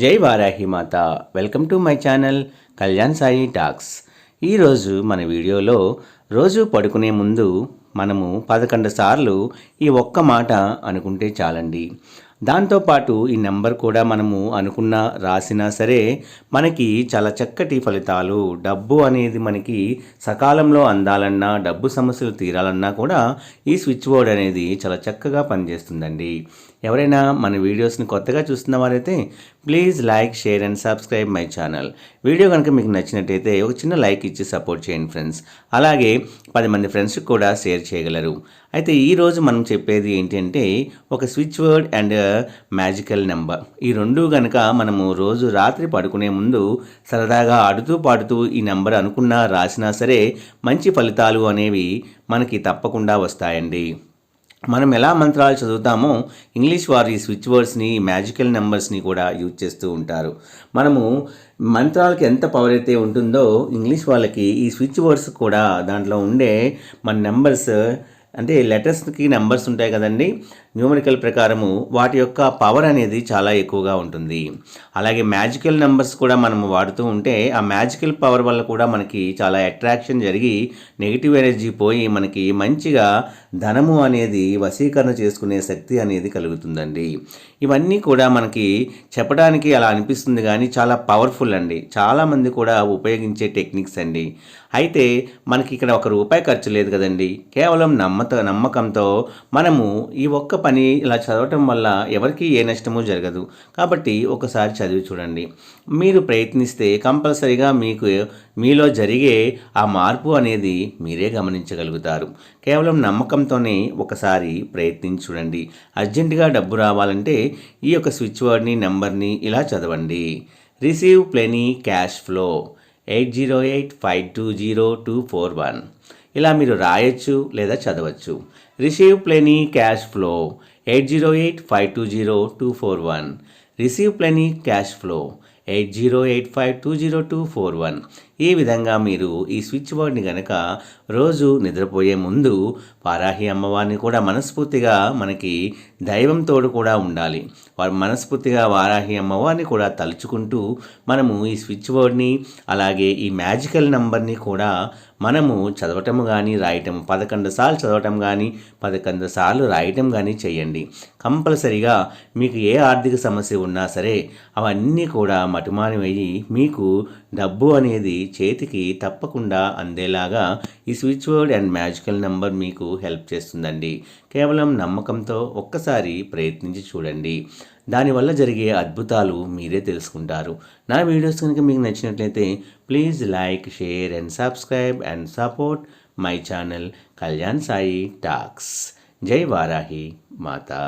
జై వారాహి మాత. Welcome to my channel Kalyan Sai talks. ఈరోజు మన వీడియోలో రోజు పడుకునే ముందు మనము పదకొండు సార్లు ఈ ఒక్క మాట అనుకుంటే చాలండి. దాంతోపాటు ఈ నెంబర్ కూడా మనము అనుకున్న రాసినా సరే మనకి చాలా చక్కటి ఫలితాలు. డబ్బు అనేది మనకి సకాలంలో అందాలన్నా డబ్బు సమస్యలు తీరాలన్నా కూడా ఈ స్విచ్ బోర్డ్ అనేది చాలా చక్కగా పనిచేస్తుందండి. ఎవరైనా మన వీడియోస్ని కొత్తగా చూస్తున్న వారైతే please like share and subscribe my channel. Video కనుక మీకు నచ్చినట్టయితే ఒక చిన్న లైక్ ఇచ్చి సపోర్ట్ చేయండి ఫ్రెండ్స్. అలాగే పది మంది ఫ్రెండ్స్కి కూడా షేర్ చేయగలరు. అయితే ఈరోజు మనం చెప్పేది ఏంటంటే ఒక switch word and magical number. ఈ రెండు కనుక మనము రోజు రాత్రి పడుకునే ముందు సరదాగా ఆడుతూ పాడుతూ ఈ నెంబర్ అనుకున్నా రాసినా సరే మంచి ఫలితాలు అనేవి మనకి తప్పకుండా వస్తాయండి. మనం ఎలా మంత్రాలు చదువుతామో ఇంగ్లీష్ వారు ఈ స్విచ్ వర్డ్స్ని మ్యాజికల్ నెంబర్స్ని కూడా యూజ్ చేస్తూ ఉంటారు. మనము మంత్రాలకి ఎంత పవర్ అయితే ఉంటుందో ఇంగ్లీష్ వాళ్ళకి ఈ స్విచ్ వర్డ్స్ కూడా దాంట్లో ఉండే మన నెంబర్స్ అంటే లెటర్స్కి నెంబర్స్ ఉంటాయి కదండి. న్యూమరికల్ ప్రకారము వాటి యొక్క పవర్ అనేది చాలా ఎక్కువగా ఉంటుంది. అలాగే మ్యాజికల్ నెంబర్స్ కూడా మనం వాడుతూ ఉంటే ఆ మ్యాజికల్ పవర్ వల్ల కూడా మనకి చాలా అట్రాక్షన్ జరిగి నెగిటివ్ ఎనర్జీ పోయి మనకి మంచిగా ధనము అనేది వశీకరణ చేసుకునే శక్తి అనేది కలుగుతుందండి. ఇవన్నీ కూడా మనకి చెప్పడానికి అలా అనిపిస్తుంది కానీ చాలా పవర్ఫుల్ అండి. చాలామంది కూడా ఉపయోగించే టెక్నిక్స్ అండి. అయితే మనకి ఇక్కడ ఒక రూపాయి ఖర్చు లేదు కదండి. కేవలం నమ్మత నమ్మకంతో మనము ఈ ఒక్క పని ఇలా చదవటం వల్ల ఎవరికి ఏ నష్టమూ జరగదు. కాబట్టి ఒకసారి చదివి చూడండి. మీరు ప్రయత్నిస్తే కంపల్సరీగా మీకు మీలో జరిగే ఆ మార్పు అనేది మీరే గమనించగలుగుతారు. కేవలం నమ్మకంతోనే ఒకసారి ప్రయత్నించి చూడండి. అర్జెంటుగా డబ్బు రావాలంటే ఈ యొక్క స్విచ్ వర్డ్ని నెంబర్ని ఇలా చదవండి. Receive plenty cash flow eight zero eight five two zero two four one. ఇలా మీరు రాయొచ్చు లేదా చదవచ్చు. Receive plenty cash flow 808520241241. Receive plenty cash flow eight zero eight five two zero two four one. ఈ విధంగా మీరు ఈ స్విచ్ బోర్డ్ని కనుక రోజు నిద్రపోయే ముందు వారాహి అమ్మవారిని కూడా మనస్ఫూర్తిగా మనకి దైవం తోడు కూడా ఉండాలి. వారు మనస్ఫూర్తిగా వారాహి అమ్మవారిని కూడా తలుచుకుంటూ మనము ఈ స్విచ్ బోర్డ్ని అలాగే ఈ మ్యాజికల్ నంబర్ని కూడా మనము చదవటం కానీ రాయటం పదకొండు సార్లు చదవటం కానీ పదకొండు సార్లు రాయటం కానీ చేయండి. కంపల్సరిగా మీకు ఏ ఆర్థిక సమస్య ఉన్నా సరే అవన్నీ కూడా మటుమానివయ్యి మీకు డబ్బు అనేది చేతికి తప్పకుండా అందేలాగా ఈ switch word and magical number మీకు హెల్ప్ చేస్తుందండి. కేవలం నమ్మకంతో ఒక్కసారి ప్రయత్నించి చూడండి. దానివల్ల జరిగే అద్భుతాలు మీరే తెలుసుకుంటారు. నా వీడియోస్ కనుక మీకు నచ్చినట్లయితే please like share and subscribe and support my channel Kalyan Sai talks. జై వారాహి మాతా